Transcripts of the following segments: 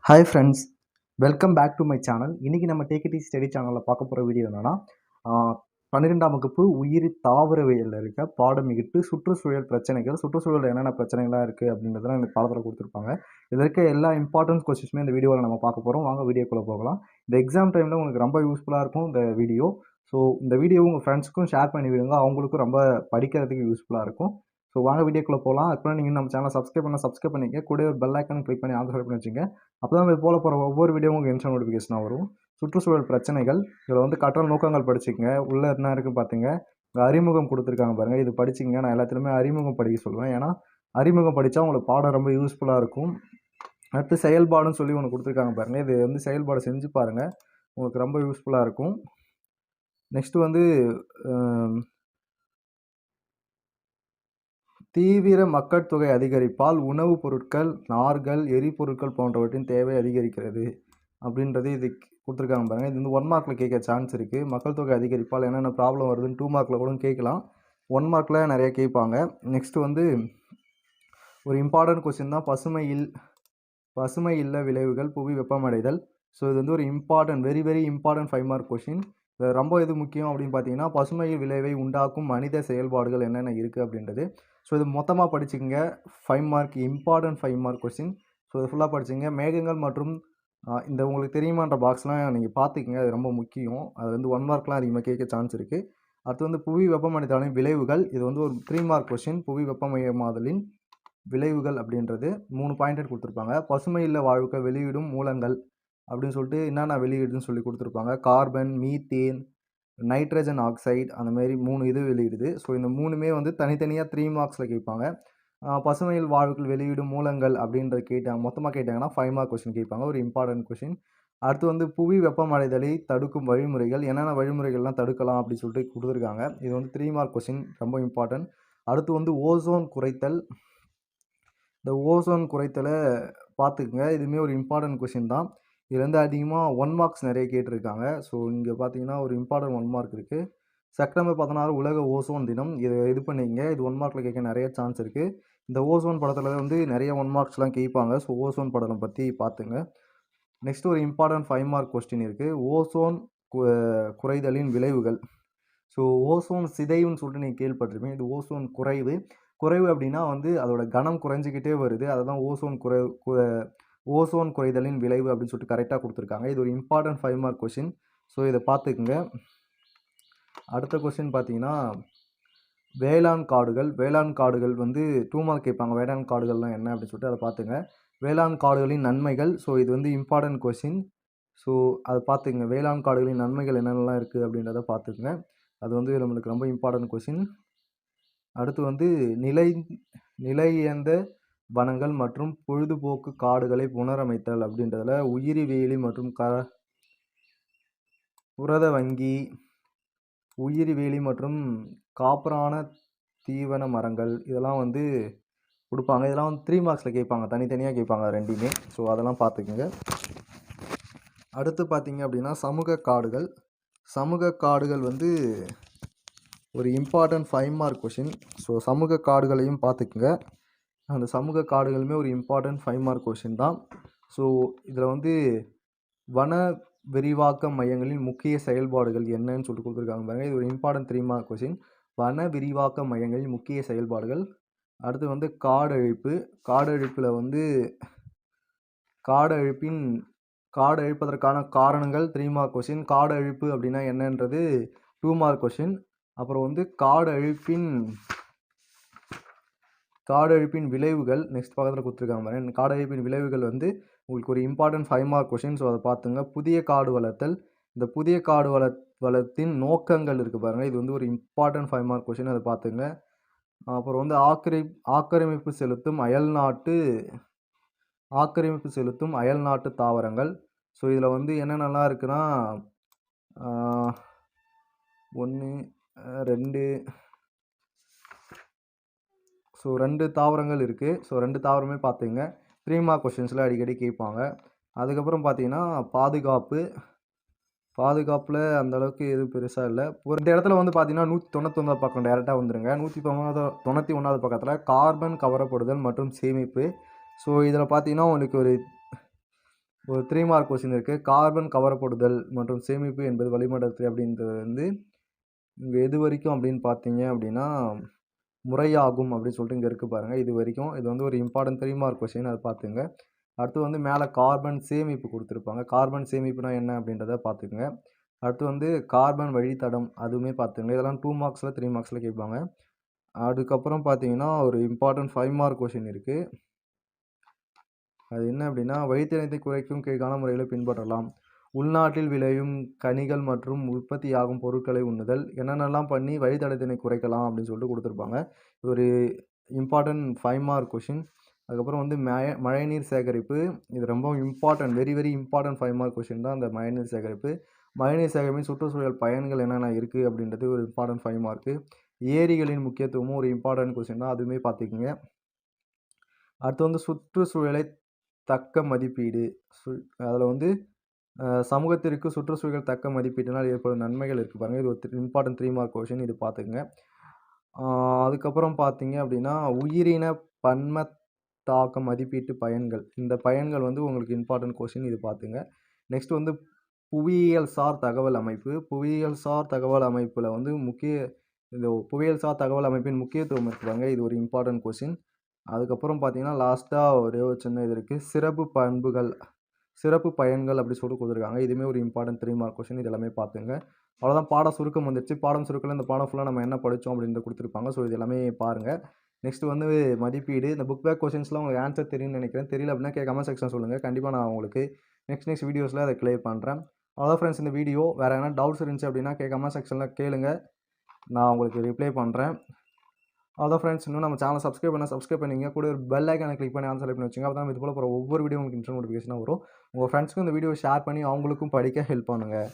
Hi friends welcome back to my channel இன்றைக்கி நம்ம டேக்கிடி study சேனலில் பார்க்க போகிற வீடியோ என்னென்னா பன்னிரெண்டாம் வகுப்பு உயிரி தாவரவியலில் இருக்க பாடம் எட்டு சுற்றுச்சூழல் பிரச்சனைகள் சுற்றுச்சூழல் என்னென்ன பிரச்சனைகள்லாம் இருக்குது அப்படின்றதெல்லாம் இந்த பாடத்தில் கொடுத்துருப்பாங்க. இதில் இருக்க எல்லா இம்பார்ட்டன்ஸ் கொஸ்டின்ஸுமே இந்த வீடியோவில் நம்ம பார்க்க போகிறோம் வாங்க வீடியோக்குள்ளே போகலாம். இந்த எக்ஸாம் டைமில் உங்களுக்கு ரொம்ப யூஸ்ஃபுல்லாக இருக்கும் இந்த வீடியோ ஸோ இந்த வீடியோ உங்கள் ஃப்ரெண்ட்ஸ்க்கும் ஷேர் பண்ணி விடுங்க. அவங்களுக்கும் ரொம்ப படிக்கிறதுக்கு யூஸ்ஃபுல்லாக இருக்கும். ஸோ வாங்க வீடியோக்குள்ளே போகலாம் அதுக்குள்ளே நீங்கள் நம்ம சேனலை சப்ஸ்கிரைப் பண்ண சப்ஸ்கிரைப் பண்ணிக்க கூட ஒரு பெல் ஐக்கன் கிளிக் பண்ணி ஆன்சர் பண்ணி வச்சுங்க அப்போ தான் இது போல போகிற ஒவ்வொரு வீடியோ உங்களுக்கு இன்ஸ்டா நோட்டிஃபிகேஷனாக வரும். சுற்றுச்சூழல் பிரச்சனைகள் இதில் வந்து கற்றல் நோக்கங்கள் படிச்சுக்கங்க. உள்ளே என்ன இருக்குது பார்த்துங்க அறிமுகம் கொடுத்துருக்காங்க பாருங்கள் இது படிச்சிங்க நான் எல்லாத்துலேயுமே அறிமுகம் படிக்க சொல்லுவேன். ஏன்னா அறிமுகம் படித்தா உங்களுக்கு பாடம் ரொம்ப யூஸ்ஃபுல்லாக இருக்கும். அடுத்து செயல்பாடுன்னு சொல்லி ஒன்று கொடுத்துருக்காங்க பாருங்கள் இது வந்து செயல்பாடு செஞ்சு பாருங்கள் உங்களுக்கு ரொம்ப யூஸ்ஃபுல்லாக இருக்கும். நெக்ஸ்ட்டு வந்து தீவிர மக்கள் தொகை அதிகரிப்பால் உணவுப் பொருட்கள் நார்கள் எரிபொருட்கள் போன்றவற்றின் தேவை அதிகரிக்கிறது அப்படின்றது இது கொடுத்துருக்காங்க பாருங்கள் இது வந்து ஒன் மார்க்கில் கேட்க சான்ஸ் இருக்குது மக்கள் தொகை அதிகரிப்பால் என்னென்ன ப்ராப்ளம் வருதுன்னு டூ மார்க்கில் கூட கேட்கலாம். ஒன் மார்க்கில் நிறைய கேட்பாங்க. நெக்ஸ்ட்டு வந்து ஒரு இம்பார்ட்டன்ட் கொஸ்டின் தான். பசுமையில் பசுமை இல்ல விளைவுகள் புவி வெப்பமடைதல். ஸோ இது வந்து ஒரு important very very important five mark question ரொம்ப எது முக்கியம் அப்படின்னு பார்த்தீங்கன்னா பசுமையில் விளைவை உண்டாக்கும் மனித செயல்பாடுகள் என்னென்ன இருக்குது அப்படின்றது. ஸோ இது மொத்தமாக படிச்சுக்கோங்க. Five mark important five mark question so இது ஃபுல்லாக படிச்சுங்க மேகங்கள் மற்றும் இந்த உங்களுக்கு தெரியுமான்ற பாக்ஸ்லாம் நீங்கள் பார்த்துக்கங்க. அது ரொம்ப முக்கியம். அது வந்து ஒன் மார்க்லாம் அதிகமாக கேட்க சான்ஸ் இருக்குது அடுத்து வந்து புவி வெப்பமடைதலின் விளைவுகள். இது வந்து ஒரு த்ரீ மார்க் கொஸ்டின் புவி வெப்பமயமாதலின் விளைவுகள் அப்படின்றது. மூணு பாயிண்ட் கொடுத்துருப்பாங்க. பசுமையில் வாழ்வுக்க வெளியிடும் மூலங்கள் அப்படின்னு சொல்லிட்டு என்னென்ன வெளியிடுன்னு சொல்லி கொடுத்துருப்பாங்க. கார்பன் மீத்தேன் நைட்ரஜன் ஆக்சைடு அந்த மாதிரி மூணு இது வெளியிடுது. ஸோ இந்த மூணுமே வந்து தனித்தனியாக த்ரீ மார்க்ஸில் கேட்பாங்க. பசுமையில் வாழ்வுகள் வெளியிடும் மூலங்கள் அப்படின்றத கேட்டாங்க மொத்தமாக கேட்டாங்கன்னா ஃபைவ் மார்க் கொஷின் கேட்பாங்க. ஒரு இம்பார்ட்டன்ட் கொஷின் அடுத்து வந்து புவி வெப்பமடைதலை தடுக்கும் வழிமுறைகள் என்னென்ன வழிமுறைகள்லாம் தடுக்கலாம் அப்படின்னு சொல்லிட்டு கொடுத்துருக்காங்க. இது வந்து த்ரீ மார்க் கொஷின் ரொம்ப இம்பார்ட்டன்ட் அடுத்து வந்து ஓசோன் குறைத்தல். இந்த ஓசோன் குறைத்தலை பார்த்துக்குங்க. இதுவுமே ஒரு இம்பார்ட்டன்ட் கொஷின் தான். இதுலேருந்து அதிகமாக ஒன் மார்க்ஸ் நிறைய கேட்டிருக்காங்க. ஸோ இங்கே பார்த்தீங்கன்னா ஒரு இம்பார்ட்டன்ட் ஒன் மார்க் இருக்குது செப்டம்பர் பதினாறு உலக ஓசோன் தினம். இதை இது பண்ணிங்க. இது ஒன் மார்க்கில் கேட்க நிறைய சான்ஸ் இருக்குது இந்த ஓசோன் படத்தில் வந்து நிறைய ஒன் மார்க்ஸ்லாம் கேட்பாங்க. ஸோ ஓசோன் படம் பற்றி பார்த்துங்க. நெக்ஸ்ட் ஒரு இம்பார்ட்டன்ட் ஃபைவ் மார்க் கொஸ்டின் இருக்குது ஓசோன் குறைதலின் விளைவுகள். ஸோ ஓசோன் சிதைவுன்னு சொல்லிட்டு நீங்கள் கேள்விப்பட்டிருப்பீங்க. இது ஓசோன் குறைவு. குறைவு அப்படின்னா வந்து அதோட கனம் குறைஞ்சிக்கிட்டே வருது. அதை தான் ஓசோன் குறை ஓசோன் குறைதலின் விளைவு அப்படின்னு சொல்லிட்டு கரெக்டாக கொடுத்துருக்காங்க. இது ஒரு important five mark question so இதை பார்த்துக்குங்க. அடுத்த கொஷின் பார்த்தீங்கன்னா வேளாண் காடுகள். வேளாண் காடுகள் வந்து டூ மார்க் கேட்பாங்க. வேளாண் காடுகள்லாம் என்ன அப்படின்னு சொல்லிட்டு அதை பார்த்துங்க. வேளாண் காடுகளின் நன்மைகள். ஸோ இது வந்து இம்பார்ட்டன்ட் கொஷின் ஸோ அதை பார்த்துங்க வேளாண் காடுகளின் நன்மைகள் என்னென்னலாம் இருக்குது அப்படின்றத பார்த்துக்குங்க. அது வந்து நம்மளுக்கு ரொம்ப இம்பார்ட்டன்ட் கொஷின் அடுத்து வந்து நிலை நிலையந்த வனங்கள் மற்றும் பொழுதுபோக்கு காடுகளை புனரமைத்தல் அப்படின்றதுல உயிரி வேலி மற்றும் க புரத வங்கி உயிரி வேலி மற்றும் காப்பரான தீவன மரங்கள் இதெல்லாம் வந்து கொடுப்பாங்க. இதெல்லாம் வந்து த்ரீ மார்க்ஸில் கேட்பாங்க. தனித்தனியாக கேட்பாங்க ரெண்டுமே. ஸோ அதெல்லாம் பார்த்துக்குங்க. அடுத்து பார்த்தீங்க அப்படின்னா சமூக காடுகள். சமூக காடுகள் வந்து ஒரு important five mark question so சமூக காடுகளையும் பார்த்துக்குங்க. அந்த சமூக காடுகளுமே ஒரு இம்பார்ட்டன்ட் ஃபைவ் மார்க் கொஷின் தான். ஸோ இதில் வந்து வன விரிவாக்க மையங்களின் முக்கிய செயல்பாடுகள் என்னன்னு சொல்லிட்டு கொடுத்துருக்காங்க பாருங்கள் இது ஒரு இம்பார்ட்டன்ட் த்ரீ மார்க் கொஷின் வன விரிவாக்க மையங்களின் முக்கிய செயல்பாடுகள். அடுத்து வந்து காடழிப்பு. காடழிப்பில் வந்து காடழிப்பின் காடு அழிப்பதற்கான காரணங்கள் த்ரீ மார்க் கொஷின் காடு அழிப்பு அப்படின்னா என்னன்றது டூ மார்க் கொஷின் அப்புறம் வந்து காடு அழிப்பின் காடழிப்பின் விளைவுகள் நெக்ஸ்ட் பக்கத்தில் கொடுத்துருக்காங்க பாருங்க. காடழிப்பின் விளைவுகள் வந்து உங்களுக்கு ஒரு important five mark question so அதை பார்த்துங்க. புதிய காடு வளர்த்தல். இந்த புதிய காடு வள வளத்தின் நோக்கங்கள் இருக்குது பாருங்கள் இது வந்து ஒரு இம்பார்ட்டன்ட் ஃபைவ் மார்க் கொஷின் அதை பார்த்துங்க. அப்புறம் வந்து ஆக்கிரை ஆக்கிரமிப்பு செலுத்தும் அயல் நாட்டு ஆக்கிரமிப்பு செலுத்தும் அயல் நாட்டு தாவரங்கள். ஸோ இதில் வந்து என்னென்னலாம் இருக்குன்னா ஒன்று ரெண்டு ஸோ ரெண்டு தாவரங்கள் இருக்குது ஸோ ரெண்டு தாவரமே பார்த்துங்க த்ரீ மார்க் கொஷின்ஸில் அடிக்கடி கேட்பாங்க. அதுக்கப்புறம் பார்த்தீங்கன்னா பாதுகாப்பு. பாதுகாப்பில் அந்தளவுக்கு எதுவும் பெருசாக இல்லை. ஒரு இந்த இடத்துல வந்து பார்த்தீங்கன்னா நூற்றி தொண்ணூத்தொம்பது பக்கம் டேரெக்டாக வந்துடுங்க நூற்றி தொண்ணூறு தொண்ணூற்றி ஒன்றாவது பக்கத்தில் கார்பன் கவரப்படுதல் மற்றும் சேமிப்பு. ஸோ இதில் பார்த்தீங்கன்னா உங்களுக்கு ஒரு ஒரு த்ரீ மார்க் கொஸ்டின் இருக்குது கார்பன் கவரப்படுதல் மற்றும் சேமிப்பு என்பது வளிமண்டலத்தில் அப்படின்றது வந்து இங்கே எது வரைக்கும் அப்படின்னு பார்த்தீங்க அப்படின்னா முறையாகும் அப்படின்னு சொல்லிட்டு இங்கே இருக்குது பாருங்கள் இது வரைக்கும் இது வந்து ஒரு இம்பார்ட்டன்ட் த்ரீ மார்க் கொஸ்டின் அதை பார்த்துங்க அடுத்து வந்து மேலே கார்பன் சேமிப்பு கொடுத்துருப்பாங்க. கார்பன் சேமிப்புனா என்ன அப்படின்றத பார்த்துக்குங்க அடுத்து வந்து கார்பன் வழித்தடம் அதுவுமே பார்த்துங்க இதெல்லாம் டூ மார்க்ஸில் த்ரீ மார்க்ஸில் கேட்பாங்க. அதுக்கப்புறம் பார்த்தீங்கன்னா ஒரு இம்பார்ட்டன்ட் ஃபைவ் மார்க் கொஷின் இருக்குது அது என்ன அப்படின்னா வழித்தடத்தை குறைக்கும் கீழ்கான முறையில் பின்பற்றலாம். உள்நாட்டில் விளையும் கனிகள் மற்றும் உற்பத்தியாகும் பொருட்களை உண்ணுதல் என்னென்னலாம் பண்ணி வழித்தடத்தினை குறைக்கலாம் அப்படின்னு சொல்லிட்டு கொடுத்துருப்பாங்க. ஒரு இம்பார்ட்டன்ட் ஃபைவ் மார்க் கொஷின் அதுக்கப்புறம் வந்து மழை மழைநீர் சேகரிப்பு. இது ரொம்ப important very very important five mark question தான் அந்த மழைநீர் சேகரிப்பு. மழைநீர் சேகரிப்பின் சுற்றுச்சூழல் பயன்கள் என்னென்ன இருக்குது அப்படின்றது ஒரு இம்பார்ட்டன்ட் ஃபைவ் மார்க்கு ஏரிகளின் முக்கியத்துவமும் ஒரு இம்பார்ட்டன்ட் கொஷின் தான். அதுவுமே பார்த்துக்குங்க. அடுத்து வந்து சுற்றுச்சூழலை தக்க மதிப்பீடு. சு அதில் வந்து சமூகத்திற்கு சுற்றுச்சூழல் தக்க மதிப்பீட்டினால் ஏற்படும் நன்மைகள் இருக்குது பாருங்கள் இது ஒரு இம்பார்ட்டன்ட் த்ரீ மார்க் கொஷின் இது பார்த்துக்குங்க. அதுக்கப்புறம் பார்த்தீங்க அப்படின்னா உயிரின பன்ம தாக்க மதிப்பீட்டு பயன்கள். இந்த பயன்கள் வந்து உங்களுக்கு இம்பார்ட்டன்ட் கொஷின் இது பார்த்துங்க நெக்ஸ்ட் வந்து புவியியல் சார் தகவல் அமைப்பு. புவியியல் சார் தகவல் அமைப்பில் வந்து முக்கிய இந்த புவியியல் சார் தகவல் அமைப்பின் முக்கியத்துவம் இருக்கிறாங்க இது ஒரு இம்பார்ட்டன்ட் கொஷின் அதுக்கப்புறம் பார்த்தீங்கன்னா லாஸ்ட்டாக ஒரே ஒரு சின்ன இது இருக்குது சிறப்பு பண்புகள் சிறப்பு பயன்கள் அப்படி சொல்லி கொடுத்துருக்காங்க. இதுவுமே ஒரு இம்பார்ட்டன்ட் த்ரீ மார்க் கொஷின் இது எல்லாமே பார்த்துங்க. அவ்வளோதான் பாட சுருக்கம் வந்துருச்சு. பாடம் சுருக்கில் இந்த பாடம் ஃபுல்லாக நம்ம என்ன படித்தோம் அப்படின்னு கொடுத்துருப்பாங்க. ஸோ இது எல்லாமே பாருங்கள் நெக்ஸ்ட் வந்து மதிப்பீடு. இந்த புக் பேக் கொஷின்ஸ்லாம் உங்களுக்கு ஆன்சர் தெரியும்னு நினைக்கிறேன். தெரியல அப்படின்னா கே கமெண்ட் செக்ஷன் சொல்லுங்கள் கண்டிப்பாக நான் உங்களுக்கு நெக்ஸ்ட் நெக்ஸ்ட் வீடியோஸில் அதை கிளியர் பண்ணுறேன் அவ்வளோ ஃப்ரெண்ட்ஸ் இந்த வீடியோ வேறு எதனா டவுட்ஸ் இருந்துச்சு அப்படின்னா கே கமெண்ட் செக்ஷனில் கேளுங்க. நான் உங்களுக்கு ரிப்ளை பண்ணுறேன் அதான் ஃப்ரெண்ட்ஸ் இன்னும் நம்ம சேனல் சப்ஸ்கிரைப் பண்ண சப்ஸ்கிரைப் பண்ணிங்க கூட ஒரு பெல் ஐக்கானை கிளிக் பண்ணி ஆன்சர் பண்ணி வச்சுங்க அப்போ தான் இது போல் போகிற ஒவ்வொரு வீடியோ உங்களுக்கு இன்ஸ்டன்ட் நோட்டிஃபிகேஷனாக வரும். உங்கள் ஃப்ரெண்ட்ஸ்க்கும் இந்த வீடியோ ஷேர் பண்ணி அவங்களுக்கும் படிக்க ஹெல்ப் பண்ணுங்கள்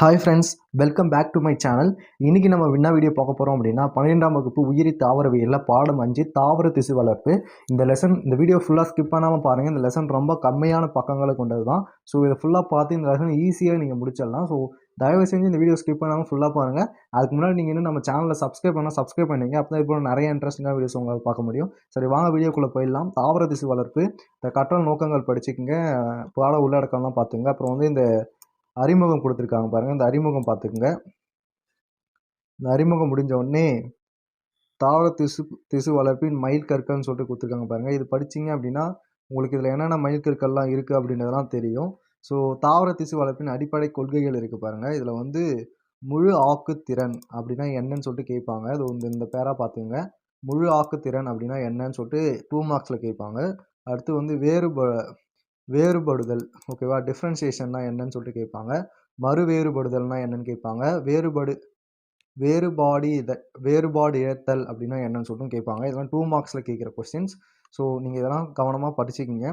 hi friends welcome back to my channel இன்றைக்கி நம்ம என்ன வீடியோ பார்க்க போகிறோம் அப்படின்னா பன்னிரெண்டாம் வகுப்பு உயிரி தாவரவியலில் பாடம் அஞ்சு தாவர திசு வளர்ப்பு. இந்த லெசன் இந்த வீடியோ ஃபுல்லாக ஸ்கிப் பண்ணாமல் பாருங்கள் இந்த லெசன் ரொம்ப கம்மியான பக்கங்களை கொண்டது தான் ஸோ இதை ஃபுல்லாக பார்த்து இந்த லெசன் ஈஸியாக நீங்கள் முடிச்சிடலாம். ஸோ தயவு செஞ்சு இந்த வீடியோ ஸ்கிப் பண்ணாமல் ஃபுல்லாக பாருங்கள் அதுக்கு முன்னாடி நீங்கள் இன்னும் நம்ம சேனலில் சப்ஸ்கிரைப் பண்ணால் சப்ஸ்கிரைப் பண்ணிங்க அப்போ தான் இப்போ நிறைய இன்ட்ரெஸ்டிங்காக வீடியோஸ் உங்களால் பார்க்க முடியும். சரி வாங்க வீடியோக்குள்ளே போயிடலாம். தாவர திசு வளர்ப்பு இந்த கற்றல் நோக்கங்கள் படிச்சுக்கங்க. பாட உள்ளடக்கம்லாம் பார்த்துங்க அப்புறம் வந்து இந்த அறிமுகம் கொடுத்துருக்காங்க பாருங்கள் இந்த அறிமுகம் பார்த்துக்குங்க. இந்த அறிமுகம் முடிஞ்ச உடனே தாவர திசு திசு வளர்ப்பின் மயில் கற்கள்னு சொல்லிட்டு கொடுத்துருக்காங்க பாருங்கள் இது படிச்சீங்க அப்படின்னா உங்களுக்கு இதில் என்னென்ன மயில் கற்கள்லாம் இருக்குது அப்படின்றதெல்லாம் தெரியும். ஸோ தாவர திசு வளர்ப்பின் அடிப்படை கொள்கைகள் இருக்குது பாருங்கள் இதில் வந்து முழு ஆக்குத்திறன் அப்படின்னா என்னன்னு சொல்லிட்டு கேட்பாங்க. அது வந்து இந்த பேராக பார்த்துங்க முழு ஆக்குத்திறன் அப்படின்னா என்னன்னு சொல்லிட்டு டூ மார்க்ஸில் கேட்பாங்க. அடுத்து வந்து வேறுப வேறுபடுதல் ஓகேவா டிஃப்ரென்சியேஷன்னா என்னன்னு சொல்லிட்டு கேட்பாங்க. மறு வேறுபடுதல்னா என்னன்னு கேட்பாங்க. வேறுபடு வேறுபாடு இத வேறுபாடு இழத்தல் அப்படின்னா என்னன்னு சொல்லிட்டு கேட்பாங்க. இதெல்லாம் டூ மார்க்ஸில் கேட்குற கொஸ்டின்ஸ் ஸோ நீங்கள் இதெல்லாம் கவனமாக படிச்சுக்கிங்க.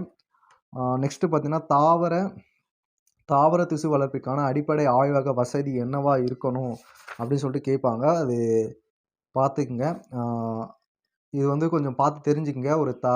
நெக்ஸ்ட்டு பார்த்தீங்கன்னா தாவர தாவர திசு வளர்ப்பிற்கான அடிப்படை ஆய்வக வசதி என்னவா இருக்கணும் அப்படின்னு சொல்லிட்டு கேட்பாங்க. அது பார்த்துக்குங்க. இது வந்து கொஞ்சம் பார்த்து தெரிஞ்சுக்கங்க. ஒரு தா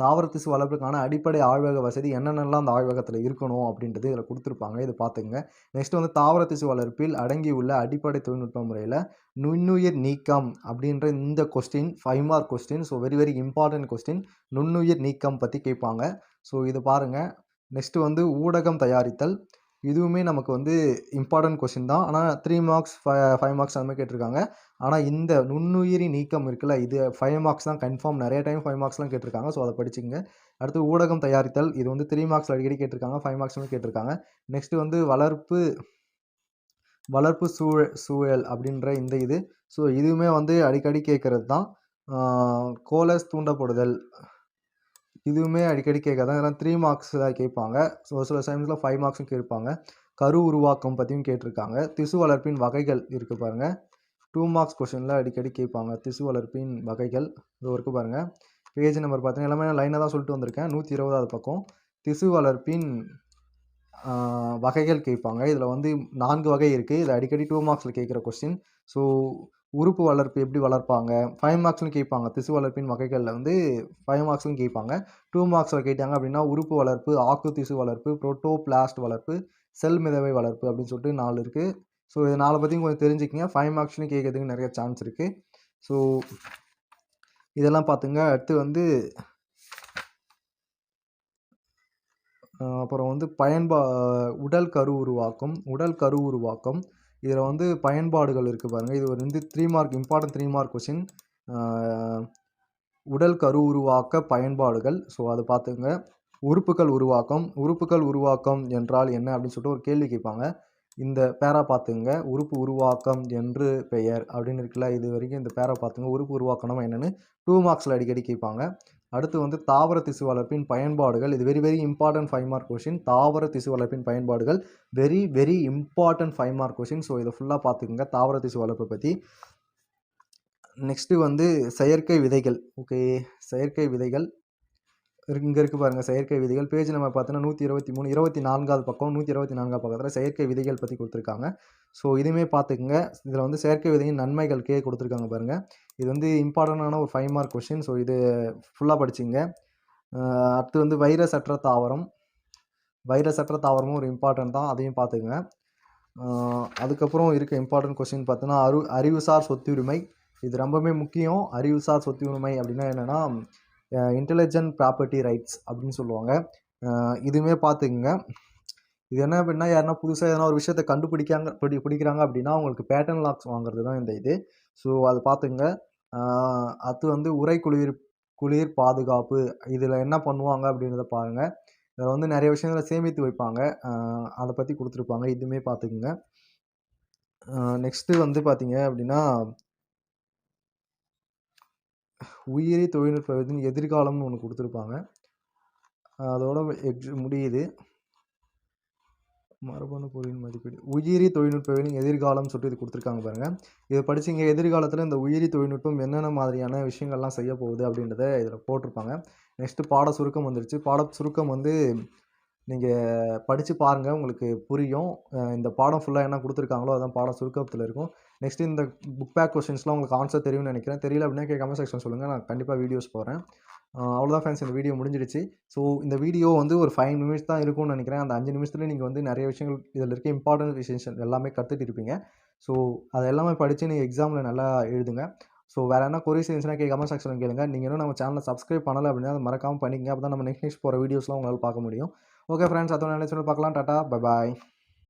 தாவர திசு வளர்ப்புக்கான அடிப்படை ஆய்வக வசதி என்னென்னலாம் அந்த ஆய்வகத்தில் இருக்கணும் அப்படின்றது இதில் கொடுத்துருப்பாங்க. இது பார்த்துங்க நெக்ஸ்ட் வந்து தாவர திசு வளர்ப்பில் அடங்கியுள்ள அடிப்படை தொழில்நுட்ப முறையில் நுண்ணுயிர் நீக்கம் அப்படின்ற இந்த question five mark question so very very important question நுண்ணுயிர் நீக்கம் பற்றி கேட்பாங்க. ஸோ இது பாருங்கள் நெக்ஸ்ட்டு வந்து ஊடகம் தயாரித்தல். இதுவுமே நமக்கு வந்து இம்பார்ட்டன்ட் கொஸ்டின் தான். ஆனால் த்ரீ மார்க்ஸ் ஃபைவ் மார்க்ஸ் அந்த மாதிரி கேட்டிருக்காங்க. ஆனால் இந்த நுண்ணுயிரி நீக்கம் இருக்குல்ல இது ஃபைவ் மார்க்ஸ் தான் கன்ஃபார்ம் நிறைய டைம் ஃபைவ் மார்க்ஸ்லாம் கேட்டிருக்காங்க. ஸோ அதை படிச்சுங்க அடுத்து ஊடகம் தயாரித்தல். இது வந்து த்ரீ மார்க்ஸ் அடிக்கடி கேட்டிருக்காங்க. ஃபைவ் மார்க்ஸ்லாம் கேட்டிருக்காங்க. நெக்ஸ்ட் வந்து வளர்ப்பு வளர்ப்பு சூழல் சூழல் அப்படின்ற இந்த இது. ஸோ இதுவுமே வந்து அடிக்கடி கேட்குறது தான். கோலஸ் தூண்டப்படுதல். இதுவுமே அடிக்கடி கேட்காது. ஏன்னா த்ரீ மார்க்ஸ் தான் கேட்பாங்க. ஸோ சில டைம்ஸில் ஃபைவ் மார்க்ஸும் கேட்பாங்க. கரு உருவாக்கம் பற்றியும் கேட்டிருக்காங்க. திசு வளர்ப்பின் வகைகள் இருக்குது பாருங்கள் டூ மார்க்ஸ் கொஷனில் அடிக்கடி கேட்பாங்க. திசு வளர்ப்பின் வகைகள் இது இருக்குது பாருங்கள் பேஜ் நம்பர் பார்த்தீங்கன்னா எல்லாமே நான் லைனாக தான் சொல்லிட்டு வந்திருக்கேன். நூற்றி இருபதாவது பக்கம். திசு வளர்ப்பின் வகைகள் கேட்பாங்க. இதில் வந்து நான்கு வகை இருக்குது இது அடிக்கடி டூ மார்க்ஸில் கேட்குற கொஸ்டின் ஸோ உறுப்பு வளர்ப்பு எப்படி வளர்ப்பாங்க? ஃபைவ் மார்க்ஸ்லையும் கேட்பாங்க. திசு வளர்ப்பின் வகைகளில் வந்து ஃபைவ் மார்க்ஸ்லையும் கேட்பாங்க. டூ மார்க்ஸில் கேட்டாங்க அப்படின்னா உறுப்பு வளர்ப்பு ஆக்கு திசு வளர்ப்பு புரோட்டோபிளாஸ்ட் வளர்ப்பு செல் மிதவை வளர்ப்பு அப்படின்னு சொல்லிட்டு நாலு இருக்குது ஸோ இது நாலு பற்றியும் கொஞ்சம் தெரிஞ்சுக்கிங்க. ஃபைவ் மார்க்ஸ்லையும் கேட்கறதுக்கு நிறைய சான்ஸ் இருக்குது ஸோ இதெல்லாம் பார்த்துங்க அடுத்து வந்து அப்புறம் வந்து பயன்பா உடல் கரு உருவாக்கம் உடல் கரு உருவாக்கம் இதில் வந்து பயன்பாடுகள் இருக்குது பாருங்கள் இது வந்து three mark important three mark question உடல் கரு உருவாக்க பயன்பாடுகள். ஸோ அதை பார்த்துங்க. உறுப்புகள் உருவாக்கம். உறுப்புகள் உருவாக்கம் என்றால் என்ன அப்படின்னு சொல்லிட்டு ஒரு கேள்வி கேட்பாங்க. இந்த பேரா பார்த்துங்க. உறுப்பு உருவாக்கம் என்று பெயர் அப்படின்னு இருக்குல்ல. இது வரைக்கும் இந்த பேரா பார்த்துங்க. உறுப்பு உருவாக்கணும் என்னென்னு டூ மார்க்ஸில் அடிக்கடி கேட்பாங்க. அடுத்து வந்து தாவர திசு வளர்ப்பின் பயன்பாடுகள். இது very very important five mark question தாவர திசு வளர்ப்பின் பயன்பாடுகள். Very very important five mark question so இதை ஃபுல்லாக பார்த்துக்குங்க. தாவர திசு வளர்ப்பை பற்றி நெக்ஸ்ட்டு வந்து செயற்கை விதைகள். ஓகே செயற்கை விதைகள். இங்கே இருக்குது பாருங்கள் செயற்கை விதைகள். பேஜ் நம்ம பார்த்தோன்னா நூற்றி இருபத்தி மூணு இருபத்தி நான்காவது பக்கம் நூற்றி இருபத்தி நான்காவது பக்கத்தில் செயற்கை விதைகள் பற்றி கொடுத்துருக்காங்க. ஸோ இதுவுமே பார்த்துக்குங்க. இதில் வந்து செயற்கை விதையின் நன்மைகள் கே கொடுத்துருக்காங்க பாருங்கள் இது வந்து இம்பார்ட்டண்டான ஒரு ஃபைவ் மார்க் கொஷின் ஸோ இது ஃபுல்லாக படிச்சிங்க. அடுத்து வந்து வைரஸ் அற்ற தாவரம். வைரஸ் அற்ற தாவரமும் ஒரு இம்பார்ட்டன்ட் தான். அதையும் பார்த்துக்குங்க. அதுக்கப்புறம் இருக்க இம்பார்ட்டன்ட் கொஷின் பார்த்தோன்னா அறி அறிவுசார் சொத்துரிமை. இது ரொம்பவே முக்கியம். அறிவுசார் சொத்துரிமை அப்படின்னா என்னென்னா இன்டெலிஜென்ட் ப்ராப்பர்ட்டி ரைட்ஸ் அப்படின்னு சொல்லுவாங்க. இதுவுமே பார்த்துக்குங்க. இது என்ன அப்படின்னா யாருன்னா புதுசாக எதனா ஒரு விஷயத்தை கண்டுபிடிக்காங்க பிடி பிடிக்கிறாங்க அப்படின்னா அவங்களுக்கு பேட்டர்ன் லாக்ஸ் வாங்குறது தான் இந்த இது. ஸோ அது பார்த்துங்க அது வந்து உரை குளிர் குளிர் பாதுகாப்பு இதில் என்ன பண்ணுவாங்க அப்படின்றத பாருங்கள் இதில் வந்து நிறைய விஷயங்களை சேமித்து வைப்பாங்க. அதை பற்றி கொடுத்துருப்பாங்க. இதுவுமே பார்த்துக்குங்க. நெக்ஸ்ட்டு வந்து பார்த்தீங்க அப்படின்னா உயிரி தொழில்நுட்பத்தின் எதிர்காலம்னு ஒன்று கொடுத்துருப்பாங்க. அதோட எக்ஸ் முடியுது. மரபணு பொருளின் மதிப்பீடு. உயிரி தொழில்நுட்பவியலின் எதிர்காலம் சொல்லிட்டு இது கொடுத்துருக்காங்க பாருங்கள் இதை படிச்சிங்க எதிர்காலத்தில் இந்த உயிரி தொழில்நுட்பம் என்னென்ன மாதிரியான விஷயங்கள்லாம் செய்ய போகுது அப்படின்றத இதில் போட்டிருப்பாங்க. நெக்ஸ்ட்டு பாட சுருக்கம் வந்துருச்சு. பாட சுருக்கம் வந்து நீங்கள் படித்து பாருங்கள் உங்களுக்கு புரியும். இந்த பாடம் ஃபுல்லாக என்ன கொடுத்துருக்காங்களோ அதான் பாடம் சுருக்கத்தில் இருக்கும். நெக்ஸ்ட் இந்த புக் பேக் கொஸ்டின்ஸ்லாம் உங்களுக்கு ஆன்சர் தெரியும்னு நினைக்கிறேன். தெரியல அப்படின்னா கமெண்ட் செக்ஷன் சொல்லுங்கள் நான் கண்டிப்பாக வீடியோஸ் போகிறேன் அவ்வளோதான் ஃப்ரெண்ட்ஸ் இந்த வீடியோ முடிஞ்சிடுச்சு. ஸோ இந்த வீடியோ வந்து ஒரு ஃபைவ் நிமிஷம் தான் இருக்கும்னு நினைக்கிறேன். அந்த அஞ்சு நிமிஷத்தில் நீங்கள் வந்து நிறைய விஷயங்கள் இதில் இருக்க இம்பார்ட்டன்ட் விஷயம் எல்லாமே கற்றுட்டு இருப்பீங்க. ஸோ அதை எல்லாமே படித்து நீங்கள் எக்ஸாமில் நல்லா எழுதுங்க. ஸோ வேறு என்ன கொரிஸ் இருந்துச்சுன்னா கே கமெண்ட் செக்ஷனில் கேளுங்க. நீங்கள் இன்னும் நம்ம சேனலை சப்ஸ்கிரைப் பண்ணலை அப்படின்னா அதை மறக்காமல் பண்ணிக்கங்க. அப்போ தான் நம்ம நெக்ஸ்ட் நெக்ஸ்ட் போகிற வீடியோஸ்லாம் உங்களால் பார்க்க முடியும். ஓகே ஃப்ரெண்ட்ஸ் அதோட நினைச்சு பார்க்கலாம். Tata bye bye